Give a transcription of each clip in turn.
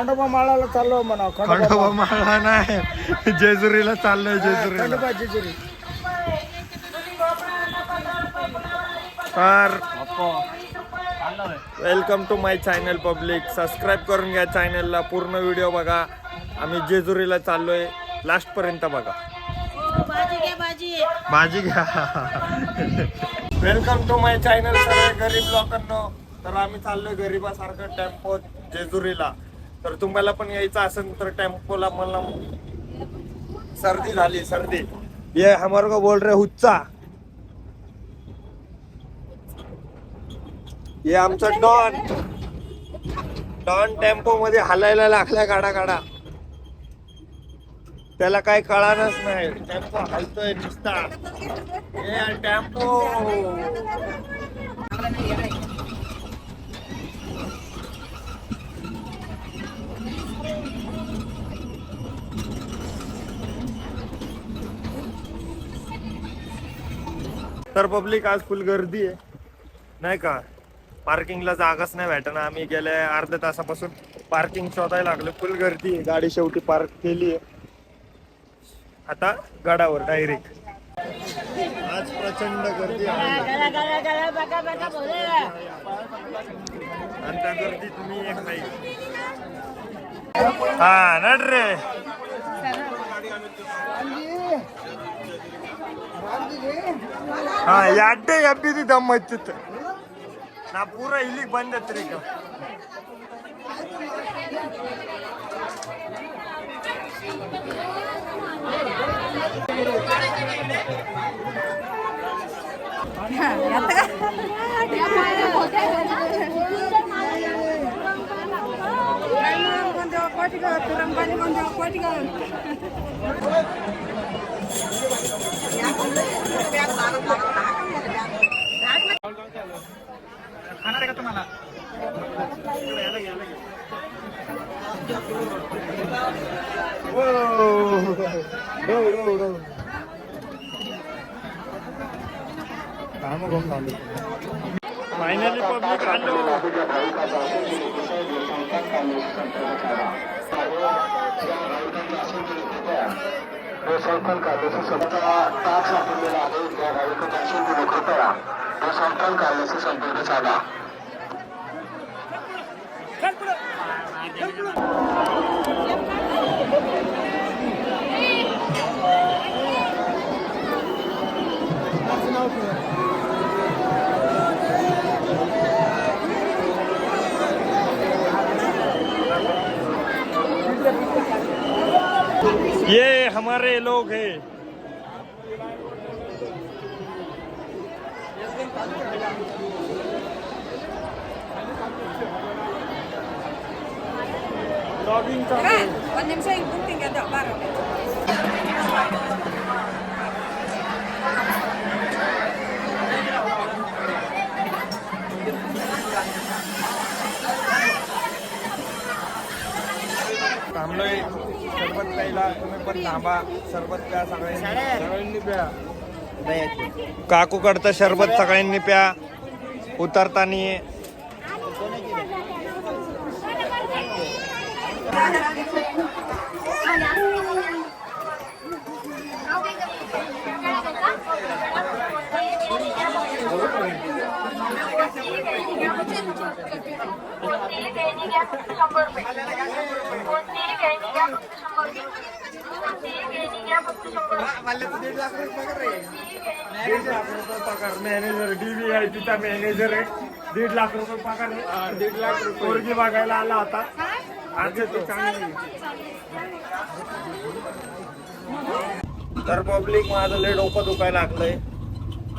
खंडोबा माळाला चाललो म्हणा खंडोबा माळा. नाही जेजुरीला चाललोय जेजुरीला. खंडोबा जेजुरी. तर welcome to my channel public subscribe करून घ्या चॅनलला पूर्ण व्हिडिओ बघा. आम्ही जेजुरीला चाललोय. लास्ट पर्यंत बघा. हो, भाजी घ्या वेलकम टू माय चॅनल गरीब लोकांना. तर आम्ही चाललोय गरीबासारखं टेम्पो जेजुरीला. तर तुम्हाला पण यायचं असेल तर टेम्पोला मला सर्दी झाली सर्दी. ये हमारे को बोल रहे हुच्चा. ये आमचं डॉन. डॉन टेम्पो मध्ये हलायला लागल्या गाडा गाडा. त्याला काही कळानच नाही. टेम्पो हलतोय नुसता. ए टेम्पो. तर पब्लिक आज फुल गर्दी आहे. नाही का? पार्किंगला जागाच नाही भेटणार आम्ही गेल्या अर्ध्या तासापासून पार्किंग शोधायला लागलो. फुल गर्दी आहे. गाडी शेवटी पार्क केली आहे. आता गडावर डायरेक्ट आज प्रचंड गर्दी आहे. आणि त्या गर्दी तुम्ही एक नाही हा नड रे. ಹಾ ಎಡ್ಡೆ ಎಬ್ಬಿದಿ ದಮ್ ಹತ್ತಿತ್ತು ನಾ ಪೂರ ಇಲ್ಲಿಗೆ ಬಂದತ್ರಿ ಈಗ फायनली पब्लिक आलो जो संकल का जैसे सबका ताक सापडलेला आहे त्या भाविकांना असेल गुन्हे कृपया जो संकल काढल्याचे संपर्क साधा ये हमारे लोग हैं। Tara, huwag थांबलोय सरबत प्यायला तुम्ही पण थांबा सरबत प्या सगळ्यांनी सगळ्यांनी प्या काकूकडचं सरबत सगळ्यांनी प्या उतरताना दीड लाख रुपये पगार मॅनेजर मॅनेजर आहे. दीड लाख रुपये पगार दीड लाख रुपये. पोरगी बघायला आला होता. तर पब्लिक माझं लय डोकं दुखायला लागलंय.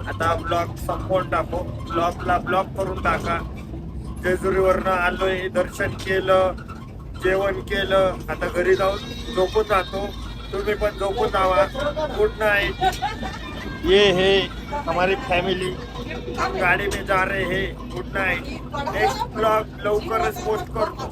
आता ब्लॉग संपवून टाकू. ब्लॉकला ब्लॉक करून टाका. जेजुरीवरनं आलोय दर्शन केलं जेवण केलं. आता घरी जाऊन झोपून जातो. तुम्ही पण झोपून जावा. गुड नाईट ये हे हमारी फॅमिली गाड़ी में जा रहे हे. गुड नाईट नेक्स्ट ब्लॉग लवकरच पोस्ट करतो.